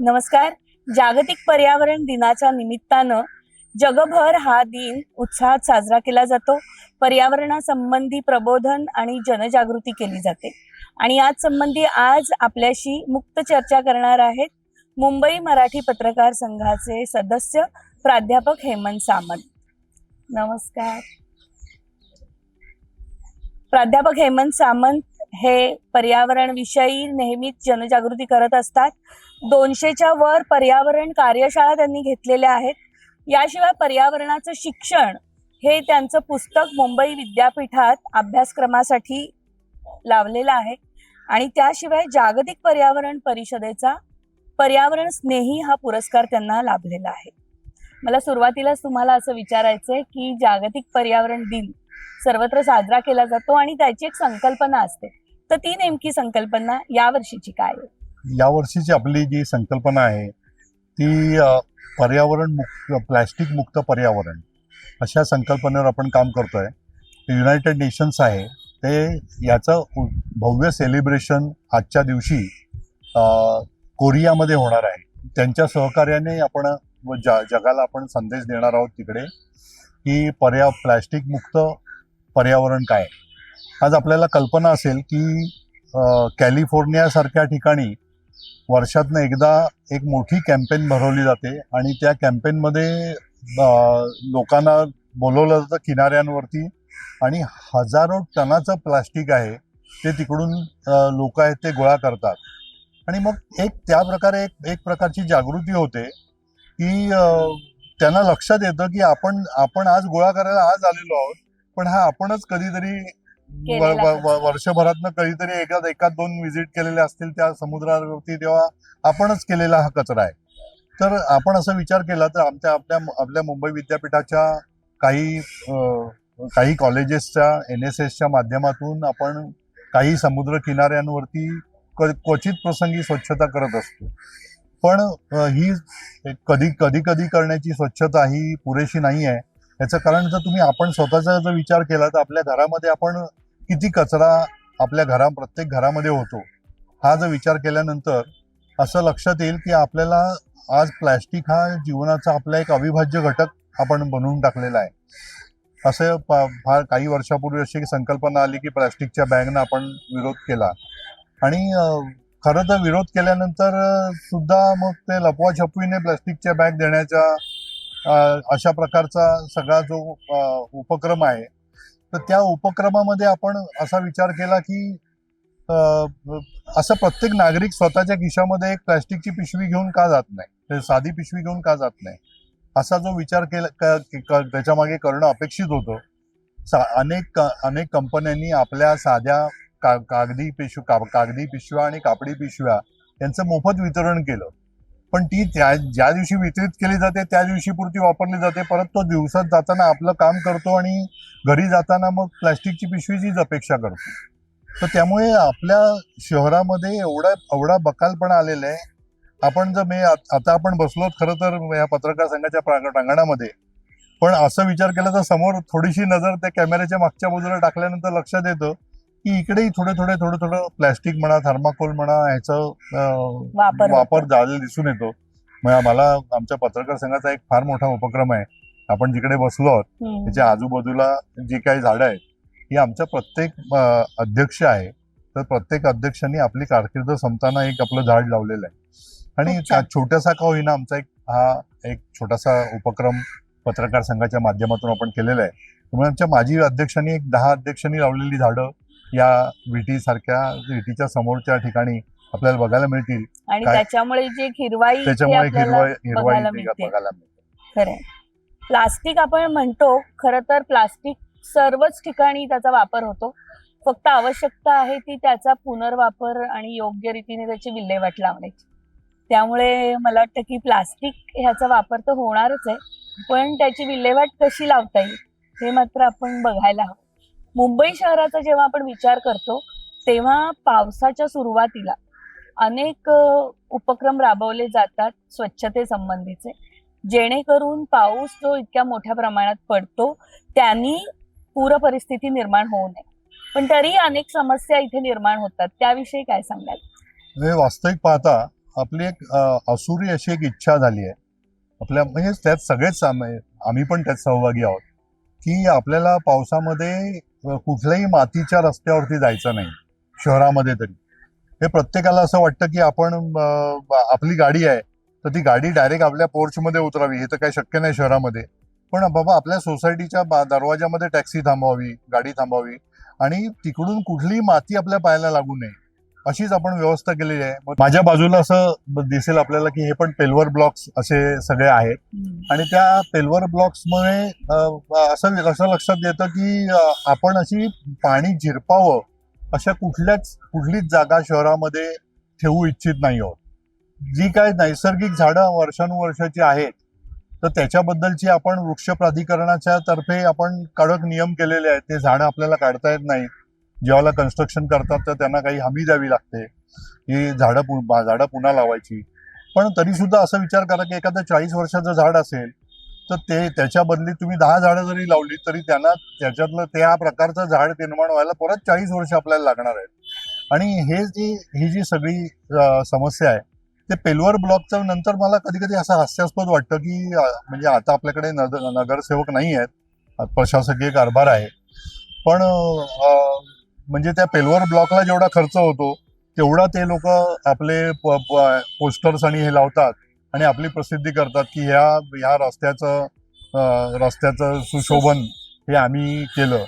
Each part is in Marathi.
नमस्कार. जागतिक पर्यावरण दिनाच्या निमित्तानं जगभर हा दिन उत्साहात साजरा केला जातो. पर्यावरणासंबंधी प्रबोधन आणि जनजागृती केली जाते. आणि याच संबंधी आज आपल्याशी मुक्त चर्चा करणार आहेत मुंबई मराठी पत्रकार संघाचे सदस्य प्राध्यापक हेमंत सामंत. नमस्कार. प्राध्यापक हेमंत सामंत हे पर्यावरण विषयी नेहमीच जनजागृती करत असतात. दोनशेच्या वर पर्यावरण कार्यशाळा त्यांनी घेतलेल्या आहेत. याशिवाय पर्यावरणाचं शिक्षण हे त्यांचं पुस्तक मुंबई विद्यापीठात अभ्यासक्रमासाठी लावलेलं आहे. आणि त्याशिवाय जागतिक पर्यावरण परिषदेचा पर्यावरण स्नेही हा पुरस्कार त्यांना लाभलेला आहे. मला सुरुवातीलाच तुम्हाला असं विचारायचं आहे की जागतिक पर्यावरण दिन सर्वत्र साजरा केला जातो आणि त्याची एक संकल्पना असते. तर ती नेमकी संकल्पना या वर्षीची काय या वर्षीची आपली जी संकल्पना आहे ती पर्यावरण मुक्त प्लॅस्टिक मुक्त पर्यावरण अशा संकल्पनेवर आपण काम करतोय. युनायटेड नेशन्स आहे. ते याचं भव्य सेलिब्रेशन आजच्या दिवशी कोरियामध्ये होणार आहे. त्यांच्या सहकार्याने आपण जा ज जगाला आपण संदेश देणार आहोत तिकडे की पर्या प्लॅस्टिक मुक्त पर्यावरण काय आज आपल्याला कल्पना असेल की कॅलिफोर्नियासारख्या ठिकाणी वर्षातनं एकदा एक मोठी कॅम्पेन भरवली जाते आणि त्या कॅम्पेनमध्ये लोकांना बोलवलं जातं किनाऱ्यांवरती आणि हजारो टनाचं प्लास्टिक आहे ते तिकडून लोक आहेत ते गोळा करतात. आणि मग एक त्या प्रकारे एक एक प्रकारची जागृती होते की त्यांना लक्षात येतं की आपण आपण आज गोळा करायला आज आलेलो आहोत पण हा आपणच कधीतरी वर्षभरातनं कधीतरी एखाद एखाद दोन व्हिजिट केलेले असतील त्या समुद्रावरती तेव्हा आपणच केलेला हा कचरा आहे. तर आपण असा विचार केला तर आमच्या आपल्या आपल्या मुंबई विद्यापीठाच्या काही काही कॉलेजेसच्या एन एस एसच्या माध्यमातून आपण काही समुद्र किनाऱ्यांवरती क्वचित प्रसंगी स्वच्छता करत असतो. पण ही एक कधी कधी कधी करण्याची स्वच्छता ही पुरेशी नाही आहे याचं कारण जर तुम्ही आपण स्वतःचा जर विचार केला तर आपल्या घरामध्ये आपण किती कचरा आपल्या घरा प्रत्येक घरामध्ये होतो? हा जर विचार केल्यानंतर असं लक्षात येईल की आपल्याला आज प्लॅस्टिक हा जीवनाचा आपला एक अविभाज्य घटक आपण बनवून टाकलेला आहे. असं फार काही वर्षापूर्वी अशी संकल्पना आली की प्लॅस्टिकच्या बॅगनं आपण विरोध केला. आणि खरं तर विरोध केल्यानंतर सुद्धा मग ते लपवाछपवीने प्लॅस्टिकच्या बॅग देण्याच्या अशा प्रकारचा सगळा जो उपक्रम आहे तर त्या उपक्रमामध्ये आपण असा विचार केला की असं प्रत्येक नागरिक स्वतःच्या खिशामध्ये एक प्लॅस्टिकची पिशवी घेऊन का जात नाही? साधी पिशवी घेऊन का जात नाही? असा जो विचार केला त्याच्यामागे करणं अपेक्षित होतं. सा अनेक अनेक कंपन्यांनी आपल्या साध्या का कागदी पिशव का कागदी पिशव्या आणि कापडी पिशव्या यांचं मोफत वितरण केलं. पण ती त्या ज्या दिवशी वितरित केली जाते त्या दिवशी पुरती वापरली जाते. परत तो दिवसात जाताना आपलं काम करतो आणि घरी जाताना मग प्लॅस्टिकची पिशवीचीच अपेक्षा करतो. तर त्यामुळे आपल्या शहरामध्ये एवढा एवढा बकालपणा आलेला आहे. आपण जर मी आता आपण बसलो खरं तर या पत्रकार संघाच्या प्रांगणामध्ये. पण असं विचार केला तर समोर थोडीशी नजर त्या कॅमेऱ्याच्या मागच्या बाजूला टाकल्यानंतर लक्षात येतं की इकडेही थोडे थोडे थोडं थोडं प्लॅस्टिक म्हणा थर्माकोल म्हणा ह्याचं वापर. झालेला दिसून येतो. मला आमच्या पत्रकार संघाचा एक फार मोठा उपक्रम आहे. आपण जिकडे बसलो आहोत. त्याच्या आजूबाजूला जी काही झाडं आहेत ही आमच्या प्रत्येक अध्यक्ष आहे. तर प्रत्येक अध्यक्षांनी आपली कारकीर्द संपताना एक आपलं झाड लावलेलं आहे. आणि छोटासा का होईना आमचा एक हा एक छोटासा उपक्रम पत्रकार संघाच्या माध्यमातून आपण केलेला आहे. त्यामुळे आमच्या माजी अध्यक्षांनी एक दहा अध्यक्षांनी लावलेली झाडं या विटी सारख्या विटीच्या समोरच्या ठिकाणी आपल्याला बघायला मिळतील. आणि काय- त्याच्यामुळे जे हिरवाई त्याच्यामुळे आपल्याला हिरवा हिरवाई बघायला मिळते. बघायला मिळते. खरंय प्लास्टिक आपण म्हणतो खरं तर प्लास्टिक सर्वच ठिकाणी त्याचा वापर होतो. फक्त आवश्यकता आहे ती त्याचा पुनर्वापर आणि योग्य रीतीने त्याची विल्हेवाट लावण्याची. त्यामुळे मला वाटतं की प्लास्टिक ह्याचा वापर तर होणारच आहे पण त्याची विल्हेवाट कशी लावता येईल हे मात्र आपण बघायला हवं. मुंबई शहराचा जेव्हा आपण विचार करतो तेव्हा पावसाच्या सुरुवातीला अनेक उपक्रम राबवले जातात स्वच्छते संबंधीचे जेणेकरून पाऊस जो इतक्या मोठ्या प्रमाणात पडतो त्यांनी पूर परिस्थिती निर्माण होऊ नये. पण तरी अनेक समस्या इथे निर्माण होतात. त्याविषयी काय सांगाल? वास्तविक पाहता आपली एक असुरी अशी एक इच्छा झाली आहे. आपल्या म्हणजे त्यात सगळेच आम्ही पण त्यात सहभागी आहोत. की आपल्याला पावसामध्ये कुठल्याही मातीच्या रस्त्यावरती जायचं नाही शहरामध्ये तरी. हे प्रत्येकाला असं वाटतं की आपण आपली गाडी आहे तर ती गाडी डायरेक्ट आपल्या पोर्चमध्ये उतरावी हे तर काही शक्य नाही शहरामध्ये. पण बाबा आपल्या सोसायटीच्या बा- दरवाजामध्ये टॅक्सी थांबवावी गाडी थांबवावी आणि तिकडून कुठलीही माती आपल्या पायाला लागू नये. अशीच आपण व्यवस्था केलेली आहे. माझ्या बाजूला असं दिसेल आपल्याला की हे पण पेल्वर ब्लॉक्स असे सगळे आहेत. आणि त्या पेल्वर ब्लॉक्समुळे असं असं लक्षात येतं की आपण अशी पाणी झिरपावं अशा कुठल्याच कुठलीच जागा शहरामध्ये ठेवू इच्छित नाही आहोत. जी काय नैसर्गिक झाडं वर्षानुवर्षाची आहेत तर त्याच्याबद्दलची आपण वृक्ष प्राधिकरणाच्या तर्फे आपण कडक नियम केलेले आहेत. ते झाडं आपल्याला काढता येत नाही जेव्हा कन्स्ट्रक्शन करतात तर त्यांना काही हमी द्यावी लागते. ही झाडं पु- झाडं पुन्हा लावायची. पण तरी सुद्धा असा विचार करा की एखादं चाळीस वर्षाचं झाड असेल तर ते त्याच्या बदली तुम्ही दहा झाडं जरी लावली तरी त्यांना त्याच्यातलं त्या प्रकारचं झाड निर्माण व्हायला परत चाळीस वर्ष आपल्याला लागणार आहेत. आणि हे जी ही जी सगळी समस्या आहे ते पेल्वर ब्लॉकचं नंतर मला कधी कधी असं हास्यास्पद वाटतं की म्हणजे आता आपल्याकडे नगर नगरसेवक नाही आहेत प्रशासकीय कारभार आहे. पण म्हणजे त्या पेल्वर ब्लॉकला जेवढा खर्च होतो तेवढा ते लोक आपले पोस्टर्स आणि हे लावतात आणि आपली प्रसिद्धी करतात की ह्या ह्या रस्त्याचं रस्त्याचं सुशोभन हे आम्ही केलं.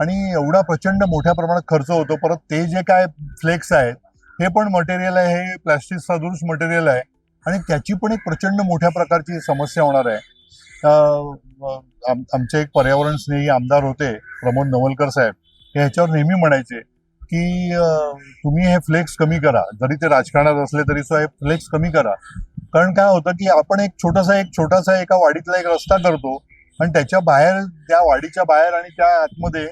आणि एवढा प्रचंड मोठ्या प्रमाणात खर्च होतो. परत ते जे काय फ्लेक्स आहेत हे पण मटेरियल आहे हे प्लॅस्टिक सदृश मटेरियल आहे आणि त्याची पण एक प्रचंड मोठ्या प्रकारची समस्या होणार आहे. आमचे एक पर्यावरण स्नेही आमदार होते प्रमोद नवलकर साहेब. ह्याच्यावर नेहमी म्हणायचे की तुम्ही हे फ्लेक्स कमी करा. जरी ते राजकारणात असले तरी सुद्धा हे फ्लेक्स कमी करा. कारण काय होतं की आपण एक छोटासा एक छोटासा एका वाडीतला एक रस्ता करतो आणि त्याच्या बाहेर त्या वाडीच्या बाहेर आणि त्या आतमध्ये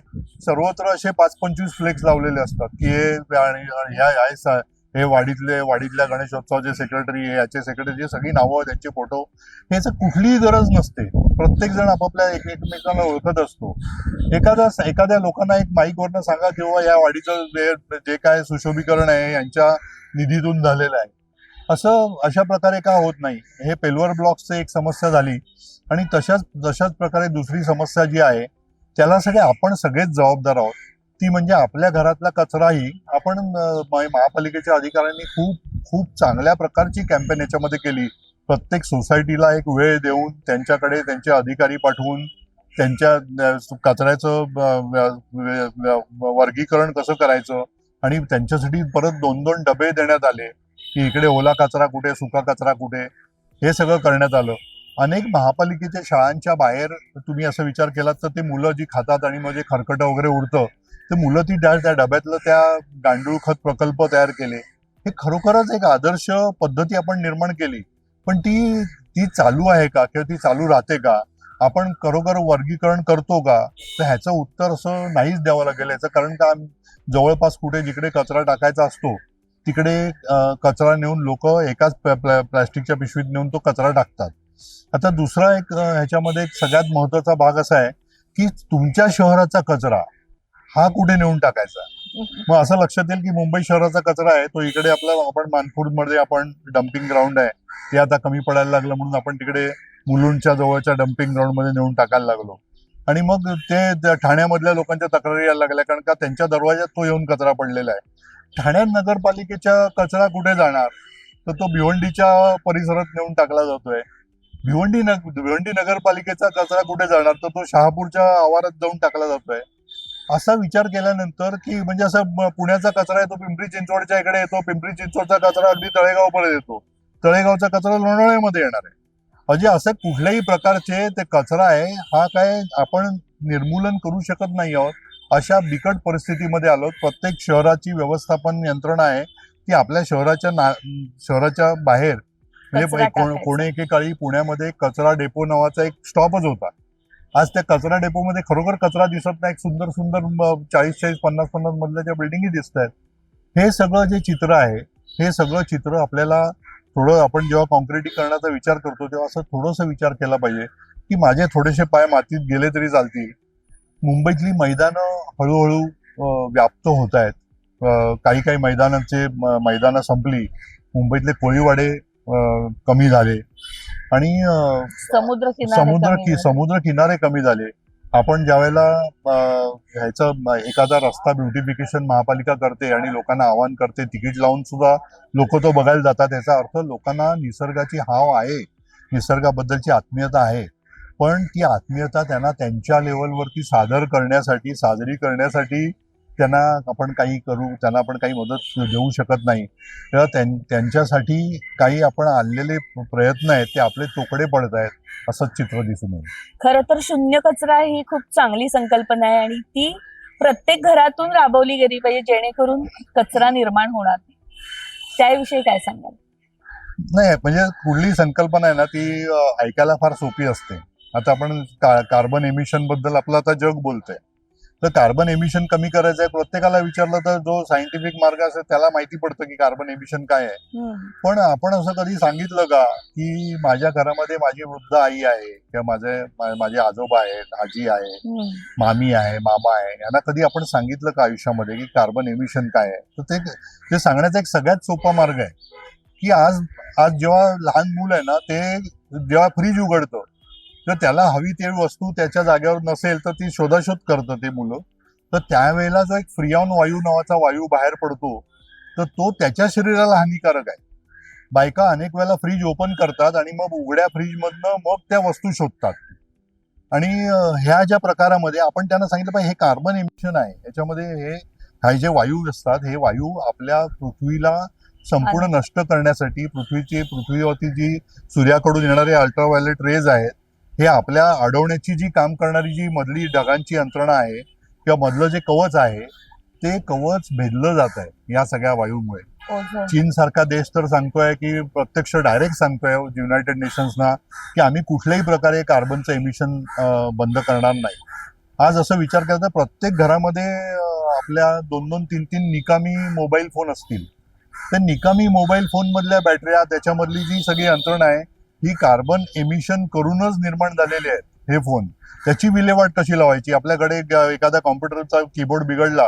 सर्वत्र असे पाच पंचवीस फ्लेक्स लावलेले असतात की हे आणि या हे वाडीतले वाडीतल्या गणेशोत्सवाचे सेक्रेटरी याचे सेक्रेटरी सगळी नावं त्यांचे फोटो याचं कुठलीही गरज नसते. प्रत्येक जण आपापल्या एक- एकमेकांना ओळखत असतो. एखादा एखाद्या लोकांना एक माईकवरनं सांगा किंवा या वाडीचं जे जे काय सुशोभीकरण आहे यांच्या निधीतून झालेलं आहे. असं अशा प्रकारे का होत नाही. हे पेल्वर ब्लॉक्सचं एक समस्या झाली. आणि तशाच तशाच प्रकारे दुसरी समस्या जी आहे त्याला सगळे आपण सगळेच जबाबदार आहोत. ती म्हणजे आपल्या घरातला कचराही आपण महापालिकेच्या अधिकाऱ्यांनी खूप खूप चांगल्या प्रकारची कॅम्पेन याच्यामध्ये केली. प्रत्येक सोसायटीला एक वेळ देऊन त्यांच्याकडे त्यांचे अधिकारी पाठवून त्यांच्या कचऱ्याचं वर्गीकरण कसं करायचं आणि त्यांच्यासाठी परत दोन दोन डबे देण्यात आले की इकडे ओला कचरा कुठे सुका कचरा कुठे हे सगळं करण्यात आलं. अनेक महापालिकेच्या शाळांच्या बाहेर तुम्ही असा विचार केलात तर ते मुलं जी खातात आणि मग जे खरकटं वगैरे उरतं तर मुलं ती डाळ त्या डब्यातलं त्या गांडूळ खत प्रकल्प तयार केले. हे खरोखरच एक आदर्श पद्धती आपण निर्माण केली. पण ती ती चालू आहे का? किंवा ती चालू राहते का? आपण खरोखर वर्गीकरण करतो का? तर ह्याचं उत्तर असं नाहीच द्यावं लागेल याचं कारण का? जवळपास कुठे जिकडे कचरा टाकायचा असतो तिकडे कचरा नेऊन लोक एकाच प्लॅस्टिकच्या पिशवीत नेऊन तो कचरा टाकतात. आता दुसरा एक ह्याच्यामध्ये एक सगळ्यात महत्त्वाचा भाग असा आहे की तुमच्या शहराचा कचरा हा कुठे नेऊन टाकायचा? मग असं लक्षात येईल की मुंबई शहराचा कचरा आहे तो इकडे आपला आपण मानपूरमध्ये आपण डम्पिंग ग्राउंड आहे. ते आता कमी पडायला लागलं म्हणून आपण तिकडे मुलुंडच्या जवळच्या डम्पिंग ग्राउंडमध्ये नेऊन टाकायला लागलो. आणि मग ते ठाण्यामधल्या लोकांच्या तक्रारी यायला लागल्या कारण का त्यांच्या दरवाज्यात तो येऊन कचरा पडलेला आहे. ठाण्यात नगरपालिकेच्या कचरा कुठे जाणार? तर तो भिवंडीच्या परिसरात नेऊन टाकला जातोय. भिवंडी नग भिवंडी नगरपालिकेचा कचरा कुठे जाणार? तर तो शहापूरच्या आवारात जाऊन टाकला जातोय. असा विचार केल्यानंतर की म्हणजे असं पुण्याचा कचरा आहे तो पिंपरी चिंचवडच्या इकडे येतो पिंपरी चिंचवडचा कचरा अगदी तळेगावपर्यंत येतो. तळेगावचा कचरा लोणावळ्यामध्ये येणार आहे. म्हणजे असं कुठल्याही प्रकारचे ते कचरा आहे हा काय आपण निर्मूलन करू शकत नाही आहोत. अशा बिकट परिस्थितीमध्ये आलो प्रत्येक शहराची व्यवस्थापन यंत्रणा आहे ती आपल्या शहराच्या ना शहराच्या बाहेर. म्हणजे. कोणे एकेकाळी पुण्यामध्ये कचरा डेपो नावाचा एक स्टॉपच होता. आज त्या कचरा डेपोमध्ये खरोखर कचरा दिसत नाही. सुंदर सुंदर चाळीस चाळीस पन्नास पन्नास मधल्याच्या बिल्डिंगी दिसत आहेत. हे सगळं जे चित्र आहे हे सगळं चित्र आपल्याला थोडं आपण जेव्हा कॉन्क्रिटीकरणाचा विचार करतो तेव्हा असं थोडंसं विचार केला पाहिजे की माझे थोडेसे पाय मातीत गेले तरी चालतील. मुंबईतली मैदानं हळूहळू व्याप्त होत आहेत. काही काही मैदानाचे मैदानं संपली. मुंबईतले कोळीवाडे कमी झाले. आणि समुद्र समुद्र कि. समुद्र किनारे कमी झाले. आपण ज्यावेळेला अं, ह्याचं एखादा रस्ता ब्युटिफिकेशन महापालिका करते आणि लोकांना आवाहन करते तिकीट लावून सुद्धा लोक तो बघायला जातात याचा अर्थ लोकांना निसर्गाची हाव आहे. निसर्गाबद्दलची आत्मीयता आहे. पण ती आत्मीयता त्यांना त्यांच्या लेवलवरती सादर करण्यासाठी साजरी करण्यासाठी त्यांना आपण काही करू त्यांना आपण काही मदत देऊ शकत नाही. तेव्हा त्यां- त्यांच्यासाठी काही आपण आणलेले प्रयत्न आहेत ते आपले तोकडे पडत आहेत असंच चित्र दिसून येईल. खरं तर शून्य कचरा ही खूप चांगली संकल्पना आहे आणि ती प्रत्येक घरातून राबवली गेली पाहिजे जेणेकरून कचरा निर्माण होणार नाही. त्याविषयी काय सांगाल? नाही म्हणजे कुठली संकल्पना आहे ना ती ऐकायला फार सोपी असते. आता आपण कार्बन एमिशनबद्दल आपलं आता जग बोलतंय. तर कार्बन एमिशन कमी करायचं आहे प्रत्येकाला विचारलं तर जो सायंटिफिक मार्ग असेल त्याला माहिती पडतं की कार्बन एमिशन काय आहे हम्म. पण आपण असं कधी सांगितलं का की माझ्या घरामध्ये माझी वृद्ध आई आहे किंवा माझे माझे आजोबा आहेत आजी आहे हम्म. मामी आहे मामा आहे यांना कधी आपण सांगितलं का आयुष्यामध्ये की कार्बन एमिशन काय आहे तर ते सांगण्याचा एक सगळ्यात सोपा मार्ग आहे की आज आज जेव्हा लहान मूल आहे ना ते जेव्हा फ्रीज उघडतं तर त्याला हवी ते वस्तू त्याच्या जागेवर नसेल तर ती शोधाशोध करतं ते मुलं. तर त्यावेळेला जो एक फ्रिऑन वायू नावाचा वायू बाहेर पडतो तर तो त्याच्या शरीराला हानिकारक आहे. बायका अनेक वेळेला फ्रीज ओपन करतात आणि मग उघड्या फ्रीजमधनं मग त्या वस्तू शोधतात. आणि ह्या ज्या प्रकारामध्ये आपण त्यांना सांगितलं पाहिजे हे कार्बन एमिशन आहे. याच्यामध्ये हे हे जे वायू असतात हे वायू आपल्या पृथ्वीला संपूर्ण नष्ट करण्यासाठी पृथ्वीची पृथ्वीवरती जी सूर्याकडून येणारे अल्ट्राव्हायोलेट रेज आहेत हे आपल्या अडवण्याची जी काम करणारी जी मधली ढगांची यंत्रणा आहे किंवा मधलं जे कवच आहे ते कवच भेदलं जात आहे या सगळ्या वायूमुळे. ओझोन. चीन सारखा देश तर सांगतोय की प्रत्यक्ष डायरेक्ट सांगतोय युनायटेड नेशन्सना की आम्ही कुठल्याही प्रकारे कार्बनचं एमिशन बंद करणार नाही. आज असं विचार करता प्रत्येक घरामध्ये आपल्या दोन दोन तीन तीन निकामी मोबाईल फोन असतील. त्या निकामी मोबाईल फोन मधल्या बॅटऱ्या त्याच्यामधली जी सगळी यंत्रणा आहे ही कार्बन एमिशन करूनच निर्माण झालेली आहेत हे फोन त्याची विल्हेवाट कशी लावायची? आपल्याकडे एखादा कॉम्प्युटरचा कीबोर्ड बिघडला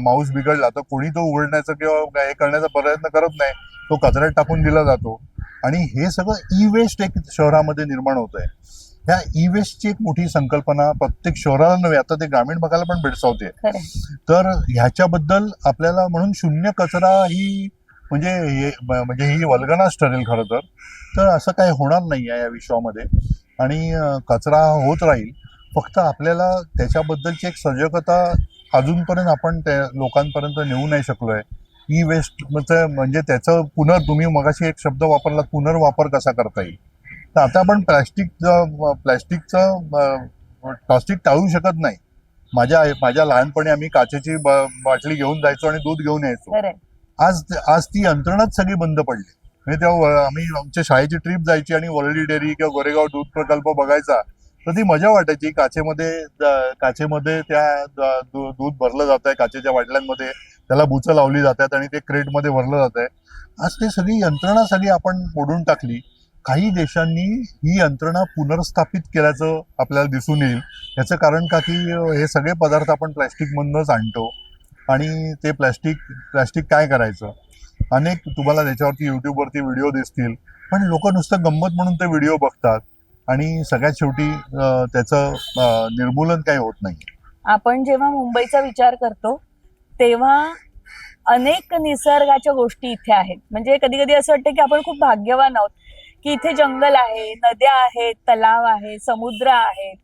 माऊस बिघडला तर कोणी तो उघडण्याचा किंवा हे करण्याचा प्रयत्न करत नाही तो कचऱ्यात टाकून दिला जातो. आणि हे सगळं ई वेस्ट एक शहरामध्ये निर्माण होत आहे ह्या ई वेस्टची एक मोठी संकल्पना प्रत्येक शहराला नव्हे आता ते ग्रामीण भागाला पण भेडसावते. तर ह्याच्याबद्दल आपल्याला म्हणून शून्य कचरा ही म्हणजे हे- म्हणजे ही वल्गनाच ठरेल खरं तर. तर असं काही होणार नाही आहे या विश्वामध्ये. आणि कचरा होत राहील. फक्त आपल्याला त्याच्याबद्दलची एक सजगता अजूनपर्यंत आपण त्या लोकांपर्यंत नेऊ नाही शकलोय. ई वेस्ट म्हणजे त्याचं पुनर् तुम्ही मगाशी एक शब्द वापरला पुनर्वापर कसा करता येईल? तर आता आपण प्लॅस्टिक प्लॅस्टिकचं प्लास्टिक टाळू शकत नाही. माझ्या माझ्या लहानपणी आम्ही काचेची बाटली घेऊन जायचो आणि दूध घेऊन यायचो. आज आज ती यंत्रणाच सगळी बंद पडली. म्हणजे तेव्हा आम्ही आमच्या शाळेची ट्रिप जायची आणि वरळी डेअरी किंवा गोरेगाव दूध प्रकल्प बघायचा तर ती मजा वाटायची. काचेमध्ये काचेमध्ये त्या दूध भरलं जात आहे काचेच्या वाटल्यांमध्ये. त्याला बुचं लावली जातात आणि ते क्रेटमध्ये भरलं जात आहे आज ते सगळी यंत्रणा सगळी आपण मोडून टाकली. काही देशांनी ही यंत्रणा पुनर्स्थापित केल्याचं आपल्याला दिसून येईल. याचं कारण का की हे सगळे पदार्थ आपण प्लॅस्टिकमधनंच आणतो. आणि ते प्लॅस्टिक प्लॅस्टिक काय करायचं? अनेक तुम्हाला त्याच्यावरती युट्यूबवरती व्हिडिओ दिसतील. पण लोक नुसतं गंमत म्हणून ते व्हिडिओ बघतात. आणि सगळ्यात शेवटी त्याचं निर्मूलन काही होत नाही. आपण जेव्हा मुंबईचा विचार करतो तेव्हा अनेक निसर्गाच्या गोष्टी इथे आहेत. म्हणजे कधी कधी असं वाटतं की आपण खूप भाग्यवान आहोत की इथे जंगल आहे नद्या आहेत तलाव आहे समुद्र आहेत.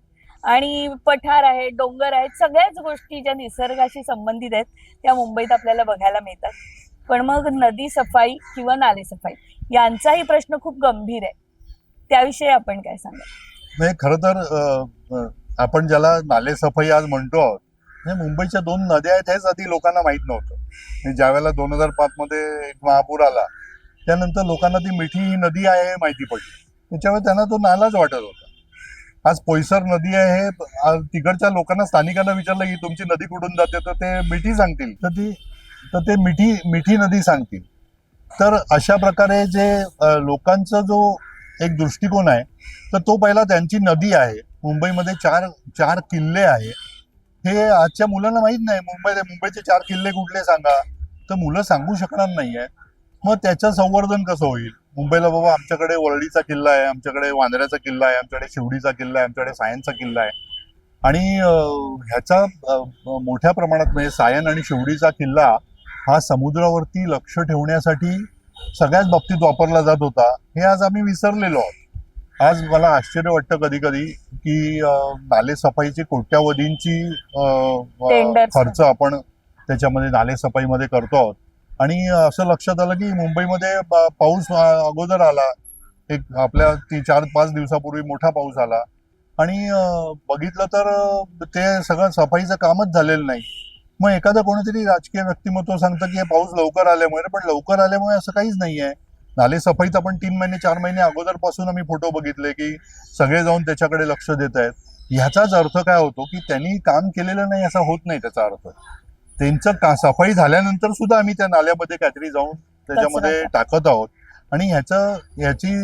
आणि पठार आहेत डोंगर आहेत सगळ्याच गोष्टी ज्या निसर्गाशी संबंधित आहेत त्या मुंबईत आपल्याला बघायला मिळतात. पण मग नदी सफाई किंवा नाले सफाई यांचाही प्रश्न खूप गंभीर आहे. त्याविषयी आपण काय सांगा म्हणजे खरं तर आपण ज्याला नाले सफाई आज म्हणतो आहोत म्हणजे मुंबईच्या दोन नद्या आहेत हेच आधी लोकांना माहीत नव्हतं. ज्या ज्यावेळेला दोन हजार पाच मध्ये एक महापूर आला त्यानंतर लोकांना ती मिठी ही नदी आहे हे माहिती पडली. त्याच्यामुळे त्यांना तो नालाच वाटत होता. आज पोयसर नदी आहे तिकडच्या लोकांना स्थानिकांना विचारलं की तुमची नदी कुठून जाते तर ते मिठी सांगतील. तर ती तर ते मिठी मिठी नदी सांगतील. तर अशा प्रकारे जे लोकांचा जो एक दृष्टिकोन आहे तर तो पहिला त्यांची नदी आहे. मुंबईमध्ये चार चार किल्ले आहे. हे आजच्या मुलांना माहीत नाही. मुंबई मुंबईचे चार किल्ले कुठले सांगा? तर मुलं सांगू शकणार नाही आहे मग त्याचं संवर्धन कसं होईल? मुंबईला बाबा आमच्याकडे वरळीचा किल्ला आहे आमच्याकडे वांद्र्याचा किल्ला आहे आमच्याकडे शिवडीचा किल्ला आहे आमच्याकडे सायनचा किल्ला आहे. आणि ह्याचा मोठ्या प्रमाणात म्हणजे सायन आणि शिवडीचा किल्ला हा समुद्रावरती लक्ष ठेवण्यासाठी सगळ्याच बाबतीत वापरला जात होता. हे आज आम्ही विसरलेलो आहोत. आज मला आश्चर्य वाटतं कधी कधी की नालेसफाईची कोट्यावधींची. खर्च आपण त्याच्यामध्ये नालेसफाईमध्ये करतो आहोत. आणि असं लक्षात आलं की मुंबईमध्ये पाऊस अगोदर आला. एक आपल्या ती चार पाच दिवसापूर्वी मोठा पाऊस आला. आणि बघितलं तर ते सगळं सफाईचं कामच झालेलं नाही. मग एखादं कोणीतरी राजकीय व्यक्तिमत्व सांगतं की हे पाऊस लवकर आल्यामुळे पण लवकर आल्यामुळे असं काहीच नाही आहे नाले सफाईत आपण तीन महिने चार महिने अगोदरपासून आम्ही फोटो बघितले की सगळे जाऊन त्याच्याकडे लक्ष देत आहेत ह्याचाच अर्थ काय होतो की त्यांनी काम केलेलं नाही असा होत नाही त्याचा अर्थ. त्यांचं का सफाई झाल्यानंतर सुद्धा आम्ही त्या नाल्यामध्ये काहीतरी जाऊन त्याच्यामध्ये टाकत. आहोत. आणि ह्याचं याची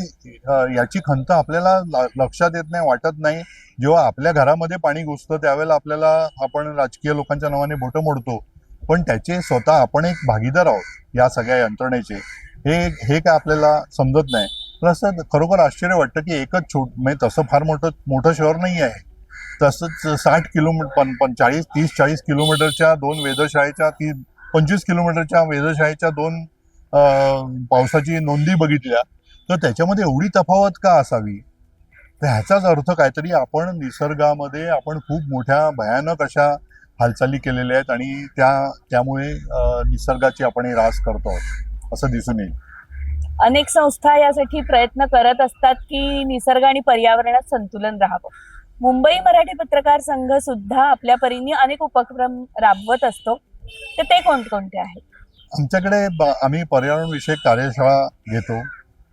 अं, याची खंत आपल्याला लक्षात येत नाही वाटत नाही. जेव्हा आपल्या घरामध्ये पाणी घुसतं त्यावेळेला आपल्याला आपण राजकीय लोकांच्या नावाने बोटं मोडतो. पण त्याचे स्वतः आपण एक भागीदार आहोत या सगळ्या यंत्रणेचे. हे हे काय आपल्याला समजत नाही. तर असं खरोखर आश्चर्य वाटतं की एकच छोट म्हणजे तसं फार मोठं मोठं शहर नाही आहे. तसंच साठ किलोमीटर पण पण चाळीस तीस चाळीस किलोमीटरच्या दोन वेधशाळेच्या ती पंचवीस किलोमीटरच्या वेधशाळेच्या दोन पावसाची नोंदी बघितल्या. तर त्याच्यामध्ये एवढी तफावत का असावी? तर ह्याचाच अर्थ काहीतरी आपण निसर्गामध्ये आपण खूप मोठ्या भयानक अशा हालचाली केलेल्या आहेत आणि त्या त्यामुळे निसर्गाची आपण रास करतो आहोत असं दिसून येईल. अनेक संस्था यासाठी प्रयत्न करत असतात की निसर्ग आणि पर्यावरणात संतुलन राहावं. मुंबई मराठी पत्रकार संघ सुद्धा आपल्या परीने अनेक उपक्रम राबवत असतो. तर ते कोणकोणते आहेत? आमच्याकडे ब- आम्ही पर्यावरण विषयक कार्यशाळा घेतो.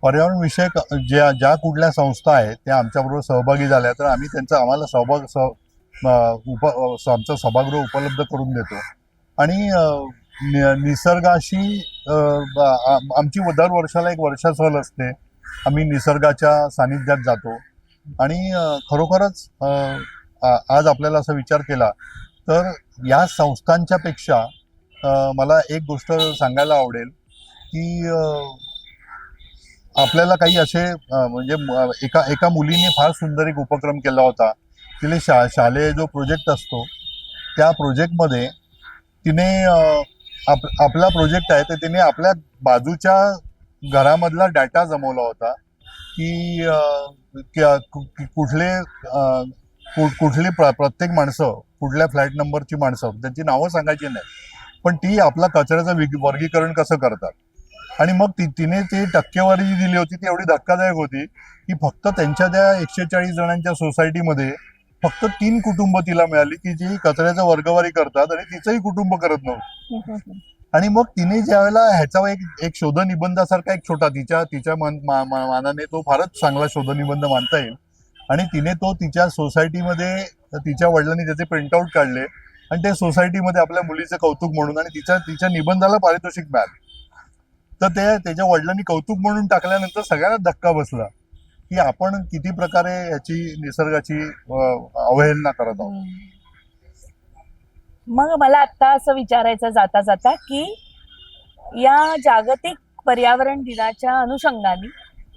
पर्यावरण विषयक ज्या ज्या कुठल्या संस्था आहेत त्या आमच्याबरोबर सहभागी झाल्या तर आम्ही त्यांचा आम्हाला सहभाग सह उप आमचा आमचं सभागृह उपलब्ध करून देतो. आणि निसर्गाशी आमची दर वर्षाला एक वर्षा सहल असते. आम्ही निसर्गाच्या सानिध्यात जातो. आणि खरोखरच आज आपल्याला असा विचार केला तर या संस्थांच्या पेक्षा मला एक गोष्ट सांगायला आवडेल की आपल्याला काही असे म्हणजे एका एका मुलीने फार सुंदर एक उपक्रम केला होता. तिने शा शालेय जो प्रोजेक्ट असतो त्या प्रोजेक्टमध्ये तिने आप आपला प्रोजेक्ट आहे तर तिने आपल्या बाजूच्या घरामधला डाटा जमवला होता की कुठले कुठली प्रत्येक माणसं कुठल्या फ्लॅट नंबरची माणसं त्यांची नावं सांगायची नाही. पण ती आपला कचऱ्याचं वर्गीकरण कसं करतात? आणि मग ती तिने ती टक्केवारी जी दिली होती ती एवढी धक्कादायक होती की फक्त त्यांच्या त्या एकशे चाळीस जणांच्या सोसायटीमध्ये फक्त तीन कुटुंब तिला मिळाली की जी कचऱ्याचं वर्गवारी करतात आणि तिचंही कुटुंब करत नव्हतं. आणि मग तिने ज्यावेळेला ह्याचा एक एक शोधनिबंधासारखा एक छोटा तिच्या तिच्या मन मा- मा- मानाने तो फारच चांगला शोधनिबंध मानता येईल. आणि तिने तो तिच्या सोसायटीमध्ये तिच्या वडिलांनी त्याचे प्रिंटआउट काढले आणि ते सोसायटीमध्ये आपल्या मुलीचं कौतुक म्हणून आणि तिच्या तिच्या निबंधाला पारितोषिक मिळालं. तर ते त्याच्या वडिलांनी कौतुक म्हणून टाकल्यानंतर सगळ्यांना धक्का बसला की आपण किती प्रकारे याची निसर्गाची अवहेलना करत आहोत. मग मला आता असं विचारायचं जाता जाता की या जागतिक पर्यावरण दिनाच्या अनुषंगाने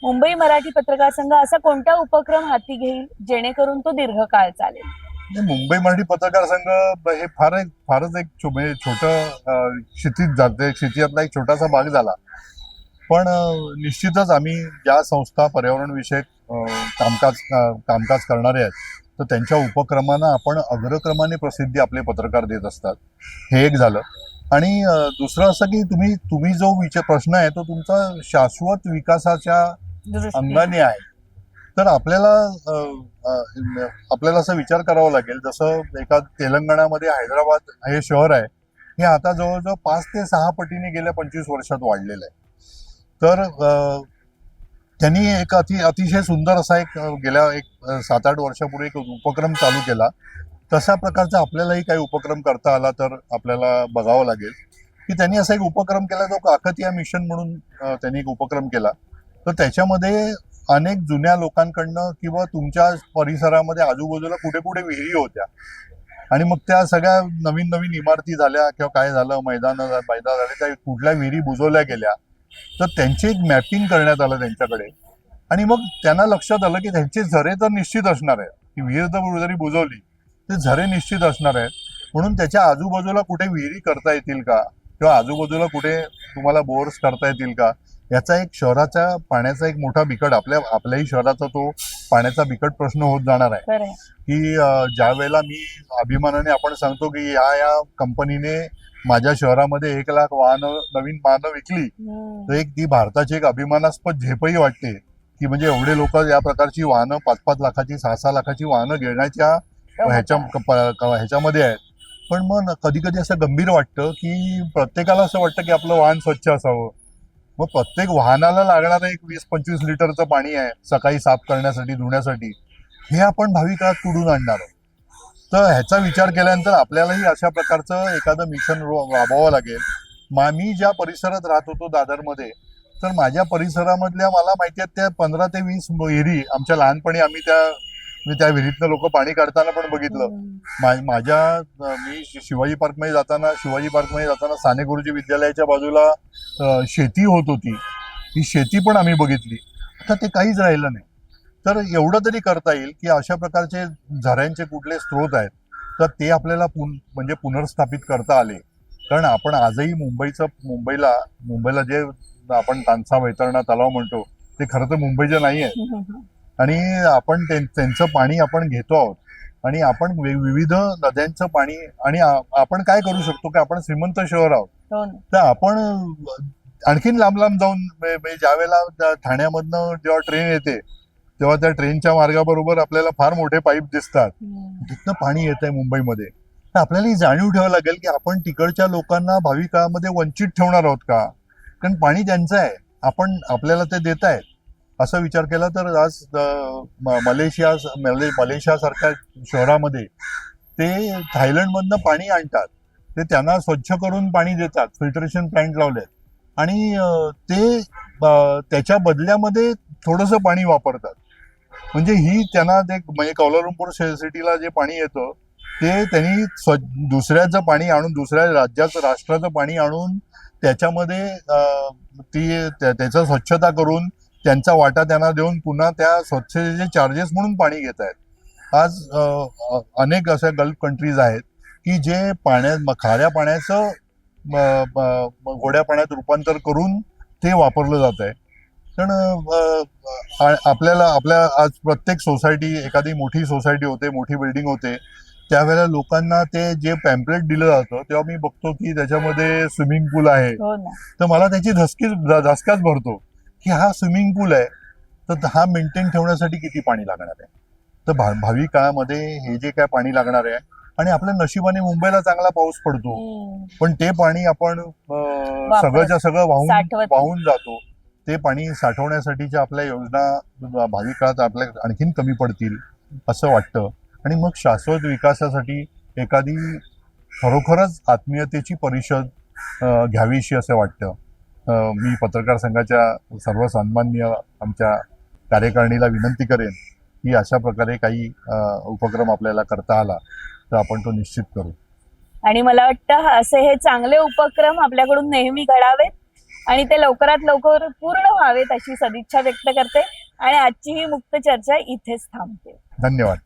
मुंबई मराठी पत्रकार संघ असा कोणता उपक्रम हाती घेईल जेणेकरून तो दीर्घकाळ चालेल? म्हणजे मुंबई मराठी पत्रकार संघ हे फार एक फारच एक म्हणजे छोट क्षितीत क्षितिज जाते क्षितिजातला एक छोटासा भाग झाला. पण निश्चितच आम्ही ज्या संस्था पर्यावरण विषयक कामकाज कामकाज करणारे आहेत तर त्यांच्या उपक्रमांना आपण अग्रक्रमाने प्रसिद्धी आपले पत्रकार देत असतात. हे एक झालं. आणि दुसरं असं की तुम्ही तुम्ही जो विचार प्रश्न आहे तो तुमचा शाश्वत विकासाच्या अंगाने आहे. तर आपल्याला आपल्याला असं विचार करावा लागेल. जसं एका तेलंगणामध्ये हैदराबाद हे शहर आहे. हे आता जवळजवळ पाच ते सहा पटीने गेल्या पंचवीस वर्षात वाढलेलं आहे. तर त्यांनी एक अति अतिशय सुंदर असा एक गेल्या एक सात आठ वर्षापूर्वी एक उपक्रम चालू केला. तशा प्रकारचा आपल्यालाही काही उपक्रम करता आला तर आपल्याला बघावं लागेल. की त्यांनी असा एक उपक्रम केला जो काकतीया मिशन म्हणून त्यांनी एक उपक्रम केला. तर त्याच्यामध्ये अनेक जुन्या लोकांकडनं किंवा तुमच्या परिसरामध्ये आजूबाजूला कुठे कुठे विहिरी होत्या. आणि मग त्या सगळ्या नवीन नवीन इमारती झाल्या किंवा काय झालं मैदान मैदान झाले त्या कुठल्या विहिरी बुजवल्या गेल्या. तर त्यांचे एक मॅपिंग करण्यात आलं त्यांच्याकडे. आणि मग त्यांना लक्षात आलं की त्यांचे झरे तर निश्चित असणार आहेत. ती विहीर तर जरी बुजवली. ते झरे निश्चित असणार आहेत. म्हणून त्याच्या आजूबाजूला कुठे विहिरी करता येतील का? किंवा आजूबाजूला कुठे तुम्हाला बोर्स करता येतील का? याचा एक शहराच्या पाण्याचा एक मोठा बिकट आपल्या आपल्याही शहराचा तो पाण्याचा बिकट प्रश्न होत जाणार आहे. की ज्या वेळेला मी अभिमानाने आपण सांगतो की या या कंपनीने माझ्या शहरामध्ये एक लाख वाहनं नवीन वाहनं विकली. तर एक ती भारताची एक अभिमानास्पद झेपही वाटते की म्हणजे एवढे लोक या प्रकारची वाहनं पाच पाच लाखाची सहा सहा लाखाची वाहनं घेण्याच्या ह्याच्या ह्याच्यामध्ये आहेत. पण मग कधी कधी असं गंभीर वाटतं की प्रत्येकाला असं वाटतं की आपलं वाहन स्वच्छ असावं. मग प्रत्येक वाहनाला लागणारं एक वीस पंचवीस लिटरचं पाणी आहे सकाळी साफ करण्यासाठी धुण्यासाठी हे आपण भावी काळात कुठून आणणार आहोत. तर ह्याचा विचार केल्यानंतर आपल्यालाही अशा प्रकारचं एखादं मिशन राबवावं लागेल. मा मी ज्या परिसरात राहत होतो दादरमध्ये तर माझ्या परिसरामधल्या मला माहिती आहेत त्या पंधरा ते वीस विहिरी आमच्या लहानपणी आम्ही त्या मी त्या विहिरीतनं लोक पाणी काढताना पण बघितलं. माझ्या मी शिवाजी पार्कमध्ये जाताना शिवाजी पार्कमध्ये जाताना साने गुरुजी विद्यालयाच्या बाजूला शेती होत होती. ही शेती पण आम्ही बघितली. आता ते काहीच राहिलं नाही. तर एवढं तरी करता येईल की अशा प्रकारचे झऱ्यांचे कुठले स्रोत आहेत तर ते आपल्याला पुन म्हणजे पुनर्स्थापित करता आले. कारण आपण आजही मुंबईचं मुंबईला मुंबईला जे आपण तानसा वैतरणा तलाव म्हणतो ते खरं तर मुंबईचे नाही आहे. आणि आपण त्यां- त्यांचं पाणी आपण घेतो आहोत. आणि आपण विविध नद्यांचं पाणी आणि आपण काय करू शकतो की आपण श्रीमंत शहर आहोत. हो तर आपण आणखीन लांब लांब जाऊन म्हणजे ज्या वेळेला ठाण्यामधनं जेव्हा ट्रेन येते तेव्हा त्या ट्रेनच्या मार्गाबरोबर आपल्याला फार मोठे पाईप दिसतात. तिथनं पाणी येत आहे मुंबईमध्ये. तर आपल्याला ही जाणीव ठेवावं लागेल की आपण तिकडच्या लोकांना भावी काळामध्ये वंचित ठेवणार आहोत का? कारण पाणी त्यांचं आहे. आपण आपल्याला ते देत आहेत असा विचार केला तर आज मलेशिया मले मलेशियासारख्या शहरामध्ये ते थायलंडमधनं पाणी आणतात. ते त्यांना स्वच्छ करून पाणी देतात. फिल्टरेशन प्लांट लावलेत. आणि ते त्याच्या बदल्यामध्ये थोडंसं पाणी वापरतात. म्हणजे ही त्यांना ते म्हणजे कौलालंपूर सिटीला जे पाणी येतं ते त्यांनी स्व दुसऱ्याचं पाणी आणून दुसऱ्या राज्याचं राष्ट्राचं पाणी आणून त्याच्यामध्ये ती त्याचं स्वच्छता करून त्यांचा वाटा त्यांना देऊन पुन्हा त्या स्वच्छतेचे चार्जेस म्हणून पाणी घेत आहेत. आज अनेक अशा गल्फ कंट्रीज आहेत की जे पाण्या खाऱ्या पाण्याचं गोड्या पाण्यात रूपांतर करून ते वापरलं जात आहे आ- आपल्याला आपल्या आज प्रत्येक सोसायटी एखादी मोठी सोसायटी होते मोठी बिल्डिंग होते त्यावेळेला लोकांना ते जे पॅम्पलेट दिलं जातं तेव्हा मी बघतो की त्याच्यामध्ये स्विमिंग पूल आहे. हो तर मला त्याची धसकी धसकाच भरतो की हा स्विमिंग पूल आहे तर हा मेंटेन ठेवण्यासाठी किती पाणी लागणार आहे? तर भा भावी काळामध्ये हे जे काय पाणी लागणार आहे आणि आपल्या नशिबाने मुंबईला चांगला पाऊस पडतो. पण ते पाणी आपण सगळंच्या सगळं वाहून वाहून जातो. ते पाणी साठवण्यासाठीच्या आपल्या योजना भावी काळात आपल्या आणखीन कमी पडतील असं वाटतं. आणि मग शाश्वत विकासासाठी एखादी खरोखरच आत्मीयतेची परिषद घ्यावीशी असं वाटतं. मी पत्रकार संघाच्या सर्व सन्मान्य आमच्या कार्यकारिणीला विनंती करेन की अशा प्रकारे काही उपक्रम आपल्याला करता आला तर आपण तो निश्चित करू. आणि मला वाटतं असे हे चांगले उपक्रम आपल्याकडून नेहमी घडावेत. आणि ते लवकरात लवकर पूर्ण व्हावेत अशी सदिच्छा व्यक्त करते. आणि आजची ही मुक्त चर्चा इथेच थांबते. धन्यवाद.